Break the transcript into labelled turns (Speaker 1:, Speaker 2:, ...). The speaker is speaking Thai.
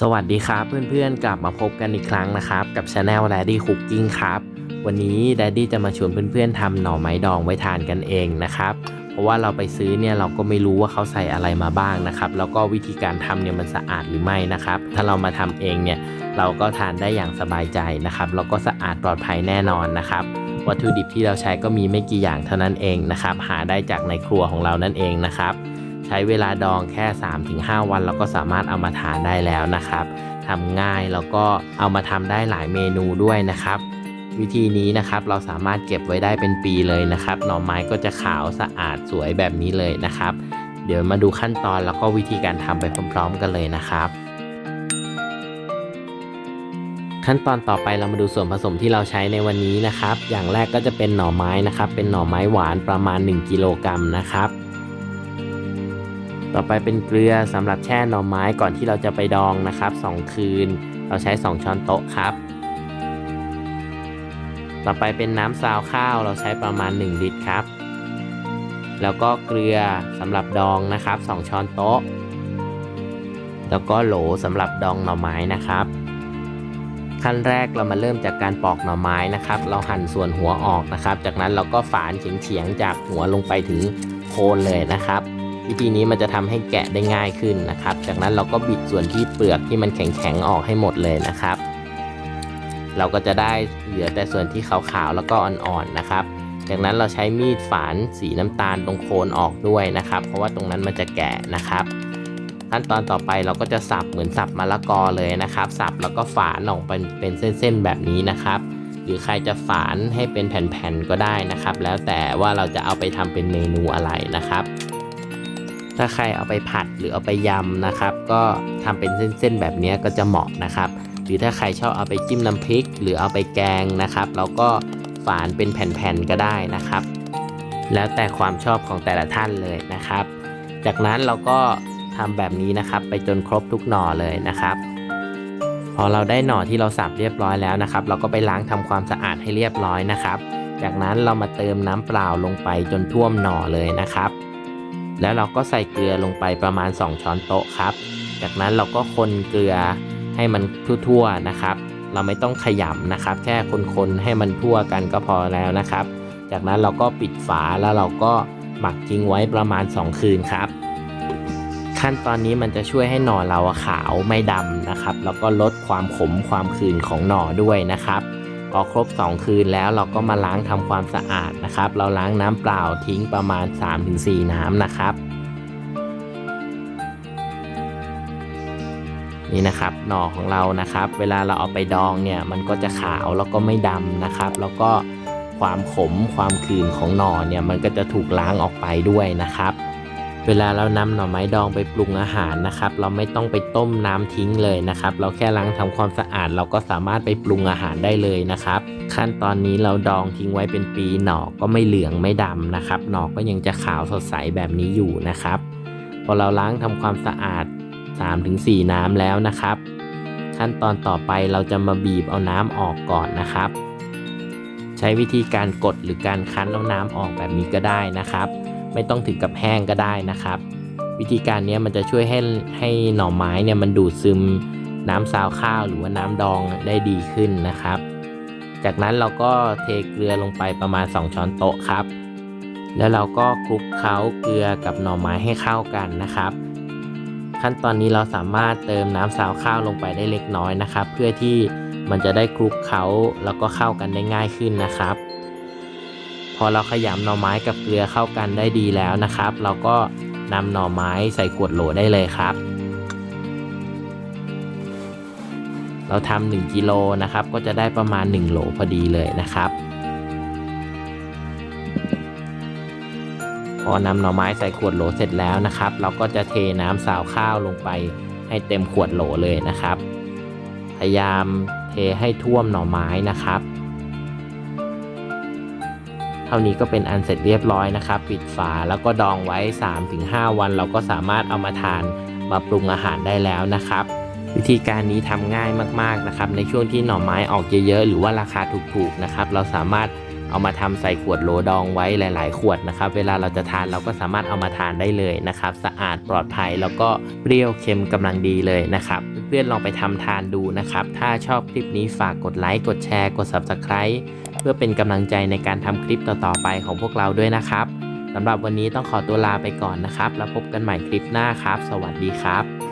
Speaker 1: สวัสดีครับเพื่อนๆกลับมาพบกันอีกครั้งนะครับ กับช anel Daddy Cooking ครับ วันนี้ Daddy จะมาชวนเพื่อนๆทำหน่อไม้ดองไว้ทานกันเองนะครับ เพราะว่าเราไปซื้อเนี่ยเราก็ไม่รู้ว่าเขาใส่อะไรมาบ้างนะครับ แล้วก็วิธีการทำเนี่ยมันสะอาดหรือไม่นะครับ ถ้าเรามาทำเองเนี่ยเราก็ทานได้อย่างสบายใจนะครับแล้วก็สะอาดปลอดภัยแน่นอนนะครับ วัตถุดิบที่เราใช้ก็มีไม่กี่อย่างเท่านั้นเองนะครับ หาได้จากในครัวของเรานั่นเองนะครับ ใช้เวลาดองแค่ 3-5 วันเราก็สามารถเอามาทานได้แล้วนะครับทำง่ายแล้วก็เอามาทำได้หลายเมนูด้วยนะครับ วิธีนี้นะครับเราสามารถเก็บไว้ได้เป็นปีเลยนะครับหน่อไม้ก็จะขาวสะอาดสวยแบบนี้เลยนะครับ เดี๋ยวมาดูขั้นตอนแล้วก็วิธีการทำไปพร้อม ๆ กันเลยนะครับขั้นตอนต่อไปเรามาดูส่วนผสมที่เราใช้ในวันนี้นะครับ อย่างแรกก็จะเป็นหน่อไม้นะครับ เป็นหน่อไม้หวานประมาณ 1 กิโลกรัมนะครับ ต่อไปเป็นเกลือสำหรับแช่หน่อไม้ก่อนที่เราจะไปดองนะครับ 2 คืน เราใช้ 2 ช้อนโต๊ะครับ ต่อไปเป็นน้ำซาวข้าวเราใช้ประมาณ 1 ลิตรครับ แล้วก็เกลือสำหรับดองนะครับ 2 ช้อนโต๊ะ แล้วก็โหลสำหรับดองหน่อไม้นะครับ ขั้นแรกเรามาเริ่มจากการปอกหน่อไม้นะครับ เราหั่นส่วนหัวออกนะครับ จากนั้นเราก็ฝานเฉียงๆจากหัวลงไปถึงโคนเลยนะครับ วิธีนี้มันจะทำให้แกะได้ง่ายขึ้นนะครับ จากนั้นเราก็บิดส่วนที่เปลือกที่มันแข็งๆออกให้หมดเลยนะครับ เราก็จะได้เหลือแต่ส่วนที่ขาวๆแล้วก็อ่อนๆนะครับ จากนั้นเราใช้มีดฝานสีน้ำตาลตรงโคนออกด้วยนะครับ เพราะว่าตรงนั้นมันจะแก่นะครับ ขั้นตอนต่อไปเราก็จะสับเหมือนสับมะละกอเลยนะครับ สับแล้วก็ฝานออกเป็นเป็นเส้นๆแบบนี้นะครับหรือใครจะฝานให้เป็นแผ่นๆก็ได้นะครับ แล้วแต่ว่าเราจะเอาไปทำเป็นเมนูอะไรนะครับ ถ้าใครเอาไปผัดหรือเอาไปยำนะครับ ก็ทำเป็นเส้นๆแบบนี้ก็จะเหมาะนะครับ หรือถ้าใครชอบเอาไปจิ้มน้ำพริก หรือเอาไปแกงนะครับเราก็ฝานเป็นแผ่นๆก็ได้นะครับ แล้วแต่ความชอบของแต่ละท่านเลยนะครับ จากนั้นเราก็ทำแบบนี้นะครับ ไปจนครบทุกหน่อเลยนะครับพอเราได้หน่อที่เราสับเรียบร้อยแล้วนะครับ เราก็ไปล้างทำความสะอาดให้เรียบร้อยนะครับ จากนั้นเรามาเติมน้ำเปล่าลงไปจนท่วมหน่อเลยนะครับ แล้วเราก็ใส่เกลือลงไปประมาณ 2 ช้อนโต๊ะครับ จากนั้นเราก็คนเกลือให้มันทั่วๆนะครับ เราไม่ต้องขยำนะครับ แค่คนๆให้มันทั่วกันก็พอแล้วนะครับ จากนั้นเราก็ปิดฝาแล้วเราก็หมักทิ้งไว้ประมาณ 2 คืนครับ ขั้นตอนนี้มันจะช่วยให้หน่อเราขาวไม่ดำนะครับ แล้วก็ลดความขมความขื่นของหน่อด้วยนะครับ พอครบ 2 คืนแล้วเราก็มาล้างทำความสะอาดนะครับ เราล้างน้ำเปล่าทิ้งประมาณ 3-4 น้ำนะครับ นี่นะครับหน่อของเรานะครับ เวลาเราเอาไปดองเนี่ยมันก็จะขาวแล้วก็ไม่ดำนะครับ แล้วก็ความขมความขื่นของหน่อเนี่ยมันก็จะถูกล้างออกไปด้วยนะครับ เวลาเรานำหน่อไม้ดองไปปรุงอาหารนะครับ เราไม่ต้องไปต้มน้ำทิ้งเลยนะครับ เราแค่ล้างทำความสะอาด เราก็สามารถไปปรุงอาหารได้เลยนะครับ ขั้นตอนนี้เราดองทิ้งไว้เป็นปีหนอกก็ไม่เหลืองไม่ดำนะครับ หน่อก็ยังจะขาวสดใสแบบนี้อยู่นะครับ พอเราล้างทำความสะอาด 3-4 น้ำแล้วนะครับ ขั้นตอนต่อไปเราจะมาบีบเอาน้ำออกก่อนนะครับ ใช้วิธีการกดหรือการคั้นเอาน้ำออกแบบนี้ก็ได้นะครับ ไม่ต้องถึงกับแห้งก็ได้นะครับ วิธีการนี้มันจะช่วยให้ให้หน่อไม้เนี่ยมันดูดซึมน้ำซาวข้าวหรือว่าน้ำดองได้ดีขึ้นนะครับ จากนั้นเราก็เทเกลือลงไปประมาณ 2 ช้อนโต๊ะครับ แล้วเราก็คลุกเคล้าเกลือกับหน่อไม้ให้เข้ากันนะครับ ขั้นตอนนี้เราสามารถเติมน้ำซาวข้าวลงไปได้เล็กน้อยนะครับ เพื่อที่มันจะได้คลุกเคล้าแล้วก็เข้ากันได้ง่ายขึ้นนะครับ พอเราขยำหน่อไม้กับเกลือเข้ากันได้ดีแล้วนะครับ เราก็นำหน่อไม้ใส่ขวดโหลได้เลยครับ เราทำ1กิโลนะครับ ก็จะได้ประมาณ 1 โหลพอดีเลยนะครับ พอนำหน่อไม้ใส่ขวดโหลเสร็จแล้วนะครับ เราก็จะเทน้ำสาวข้าวลงไปให้เต็มขวดโหลเลยนะครับ พยายามเทให้ท่วมหน่อไม้นะครับ เท่านี้ก็เป็นอันเสร็จเรียบร้อยนะครับ ปิดฝาแล้วก็ดองไว้ 3-5 วัน เราก็สามารถเอามาทานมาปรุงอาหารได้แล้วนะครับ วิธีการนี้ทำง่ายมากๆนะครับ ในช่วงที่หน่อไม้ออกเยอะๆหรือว่าราคาถูกๆนะครับ เราสามารถ เอามาทำใส่ขวดโหลดองไว้หลาย ๆ ขวดนะครับ เวลาเราจะทานเราก็สามารถเอามาทานได้เลยนะครับ สะอาดปลอดภัยแล้วก็เปรี้ยวเค็มกำลังดีเลยนะครับ เพื่อนๆลองไปทำทานดูนะครับ ถ้าชอบคลิปนี้ฝากกดไลค์กดแชร์กด Subscribe เพื่อเป็นกำลังใจในการทำคลิปต่อๆไปของพวกเราด้วยนะครับสำหรับวันนี้ต้องขอตัวลาไปก่อนนะครับ แล้วพบกันใหม่คลิปหน้าครับ สวัสดีครับ